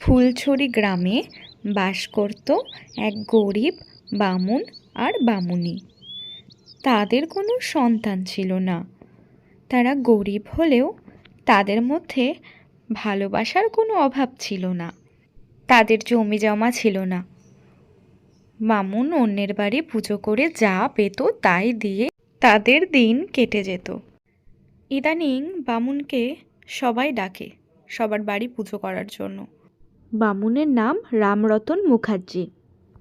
ফুলছড়ি গ্রামে বাস করত এক গরিব বামুন আর বামুনি। তাদের কোনো সন্তান ছিল না। তারা গরিব হলেও তাদের মধ্যে ভালোবাসার কোনো অভাব ছিল না। তাদের জমি জমা ছিল না। বামুন অন্যের বাড়ি পুজো করে যা পেত তাই দিয়ে তাদের দিন কেটে যেত। ইদানিং বামুনকে সবাই ডাকে সবার বাড়ি পুজো করার জন্য। বামুনের নাম রামরতন মুখার্জি।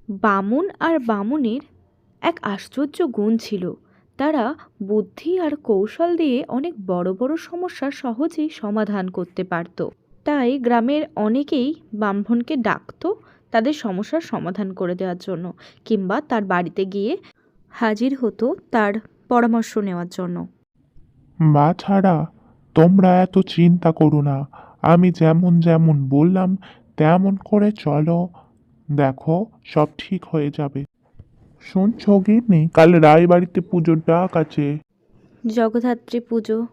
বামুন আর বামুনের এক আশ্চর্য গুণ ছিল। তারা বুদ্ধি আর কৌশল দিয়ে অনেক বড় বড় সমস্যা সহজেই সমাধান করতে পারত। তাই গ্রামের অনেকেই ব্রাহ্মণকে ডাকতো তাদের সমস্যার সমাধান করে দেওয়ার জন্য কিংবা তার বাড়িতে গিয়ে হাজির হতো তার পরামর্শ নেওয়ার জন্য। মা ছাড়া তোমরা এত চিন্তা করো না। আমি যেমন যেমন বললাম তেমন করে চলো, দেখো, সব ঠিক হয়ে যাবে। শুনছ গিন্নি কাল রায়বাড়িতে পুজোর ডাক আছে। জগদ্ধাত্রী পুজো।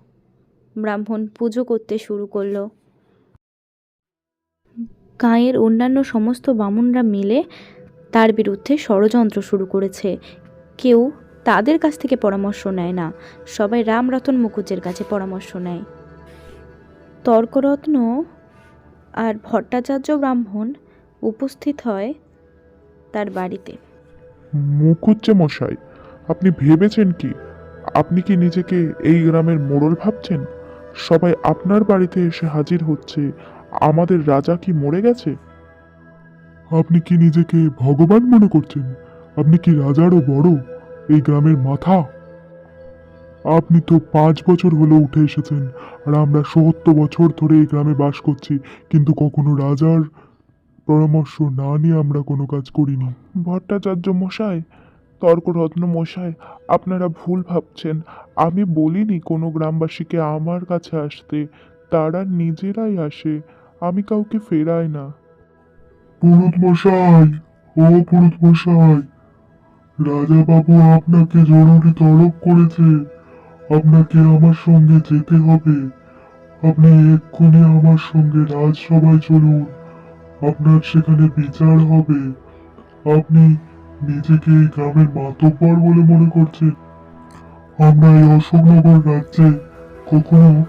ব্রাহ্মণ পুজো করতে শুরু করল। গাঁয়ের অন্যান্য সমস্ত বামুনরা মিলে তার বিরুদ্ধে ষড়যন্ত্র শুরু করেছে। কেউ তাদের কাছ থেকে পরামর্শ নেয় না। সবাই রামরতন মুখুজ্জের কাছে পরামর্শ নেয়। তর্করত্ন আর ভট্টাচার্য ব্রাহ্মণ উপস্থিত হয় তার বাড়িতে। মুখুজ্জে মশাই, আপনি ভেবেছেন কি? আপনি কি নিজেকে এই গ্রামের মোড়ল ভাবছেন? সবাই আপনার বাড়িতে এসে হাজির হচ্ছে, আমাদের রাজা কি মরে গেছে? আপনি কি নিজেকে ভগবান মনে করছেন? আপনি কি রাজারও বড়? এই গ্রামের মাথা আপনি তো পাঁচ বছর হলো উঠে এসেছেন আর আমরা সত্তর বছর ধরে এই গ্রামে বাস করছি কিন্তু কখনো রাজার পরামর্শ না নিয়ে আমরা কোনো কাজ করিনি। ভট্টাচার্য মশাই তর্করত্ন মশাই আপনারা ভুল ভাবছেন। আমি বলিনি কোনো গ্রামবাসীকে আমার কাছে আসতে তারা নিজেরাই আসে আমি কাউকে ফেরাই না। পুরুত মশাই ও পুরুত মশাই রাজা বাবু আপনাকে জরুরি তলব করেছে। আপনাকে আমার সঙ্গে যেতে হবে। আপনি এক্ষুনি আমার সঙ্গে রাজসভায় চলুন। আপনার সেখানে বিচার হবে। আপনি নিজেকে এই গ্রামের মাতব্বর বলে মনে করছেন। আমরা এই অশোকনগর রাজ্যে কখনো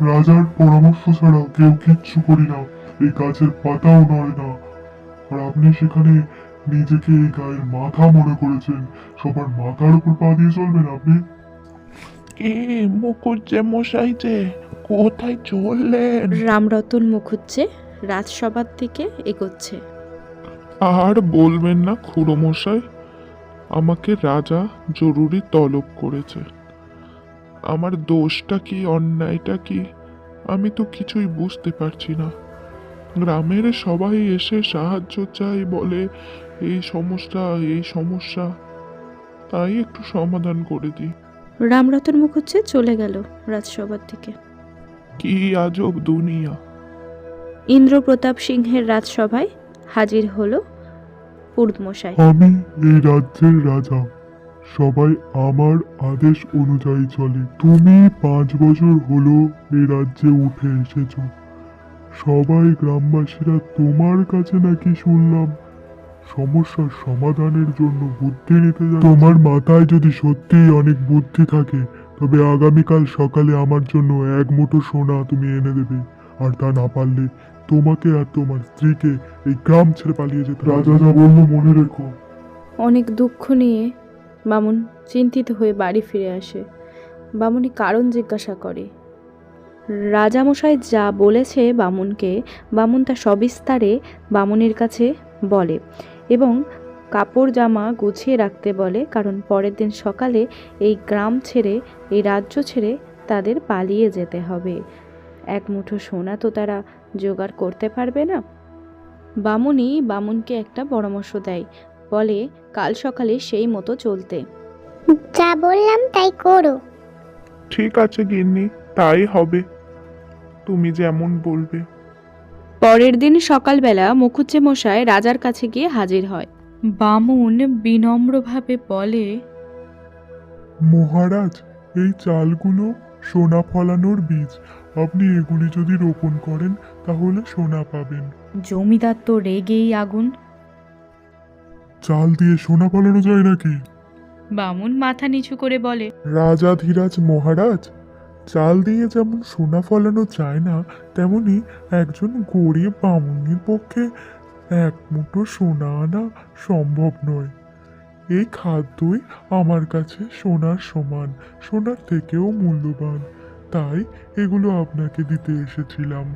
রাজার পরামর্শ ছাড়া কেউ কিচ্ছু করি না। এই গাছের পাতাও নয় না। আর আপনি সেখানে নিজেকে এই গায়ের মাথা মনে করেছেন। সবার মাথার উপর পা দিয়ে চলবেন আপনি। এ মুখুজ্জে মশাই যে? কোথায় চললেন? রামরতন মুখুজ্জে রাজসভার দিকে এগোচ্ছে। আর বলবেন না খুড়ো মশাই আমাকে রাজা জরুরি তলব করেছে। আমার দোষটা কি অন্যায়টা কি আমি তো কিছুই বুঝতে পারছি না। গ্রামের সবাই এসে সাহায্য চাই বলে এই সমস্যা এই সমস্যা। তাই একটু সমাধান করে দিই। রামরতন মুখুজ্জে চলে গেল রাজসভার দিকে। কি আজব দুনিয়া। ইন্দ্রপ্রতাপ সিংহের রাজসভায় হাজির হলো পুরুতমশাই আমি এই রাজ্যের রাজা। সবাই আমার আদেশ অনুযায়ী চলে। তুমি পাঁচ বছর হলো এই রাজ্যে উঠে এসেছ। সবাই গ্রামবাসীরা তোমার কাছে নাকি শুনলাম সমস্যার সমাধানের জন্য বুদ্ধি নিতে যাচ্ছে। তোমার মাথায় যদি সত্যিই অনেক বুদ্ধি থাকে, তবে আগামীকাল সকালে আমার জন্য এক মুঠো সোনা তুমি এনে দেবে। আর তা না পারলে তোমাকে আর তোমার স্ত্রীকে এই গ্রাম ছেড়ে পালিয়ে যেতে রাজা যা বলল মনে রেখো। অনেক দুঃখ নিয়ে বামুন চিন্তিত হয়ে বাড়ি ফিরে আসে। বামুনি কারণ জিজ্ঞাসা করে। রাজামশাই যা বলেছে বামুনকে, বামুন তা সবিস্তারে বামুনের কাছে বলে। এবং কাপড় জামা গুছিয়ে রাখতে বলে কারণ পরের দিন সকালে এই গ্রাম ছেড়ে এই রাজ্য ছেড়ে তাদের পালিয়ে যেতে হবে। এক মুঠো সোনা তো তারা জোগাড় করতে পারবে না। বামুনি বামুনকে একটা পরামর্শ দেয় বলে কাল সকালে সেই মতো চলতে। যা বললাম তাই করো। ঠিক আছে গিন্নি তাই হবে। তুমি যেমন বলবে। পরের দিন সকালবেলা মুখুজ্জে মশাই রাজার কাছে গিয়ে হাজির হয়। বামুন বিনম্রভাবে বলে মহারাজ এই চালগুলো সোনা ফলানোর বীজ। আপনি এগুলি যদি রোপণ করেন তাহলে সোনা পাবেন। জমিদার তো রেগেই আগুন। চাল দিয়ে সোনা ফলানো যায় নাকি? বামুন মাথা নিচু করে বলে রাজাধিরাজ মহারাজ চাল দিয়ে যেমন সোনা ফলানো যায় না, তেমনি একজন গরিব বামুনির পক্ষে এক মুঠো সোনা আনা সম্ভব নয়। এই খাদ্যই আমার কাছে সোনার সমান, সোনার থেকেও মূল্যবান। তাই এগুলো আপনাকে দিতে এসেছিলাম।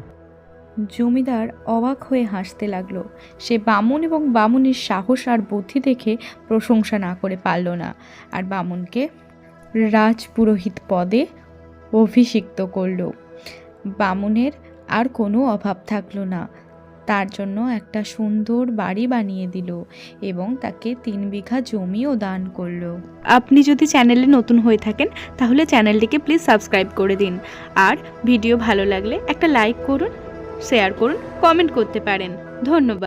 জমিদার অবাক হয়ে হাসতে লাগল। সে বামুন এবং বামুনের সাহস আর বুদ্ধি দেখে প্রশংসা না করে পারল না। আর বামুনকে রাজপুরোহিত পদে অভিষিক্ত করল। বামুনের আর কোনো অভাব থাকল না। তার জন্য একটা সুন্দর বাড়ি বানিয়ে দিল এবং তাকে তিন বিঘা জমিও দান করল। আপনি যদি চ্যানেলে নতুন হয়ে থাকেন, তাহলে চ্যানেলটিকে প্লিজ সাবস্ক্রাইব করে দিন। আর ভিডিও ভালো লাগলে একটা লাইক করুন, শেয়ার করুন, কমেন্ট করতে পারেন। ধন্যবাদ।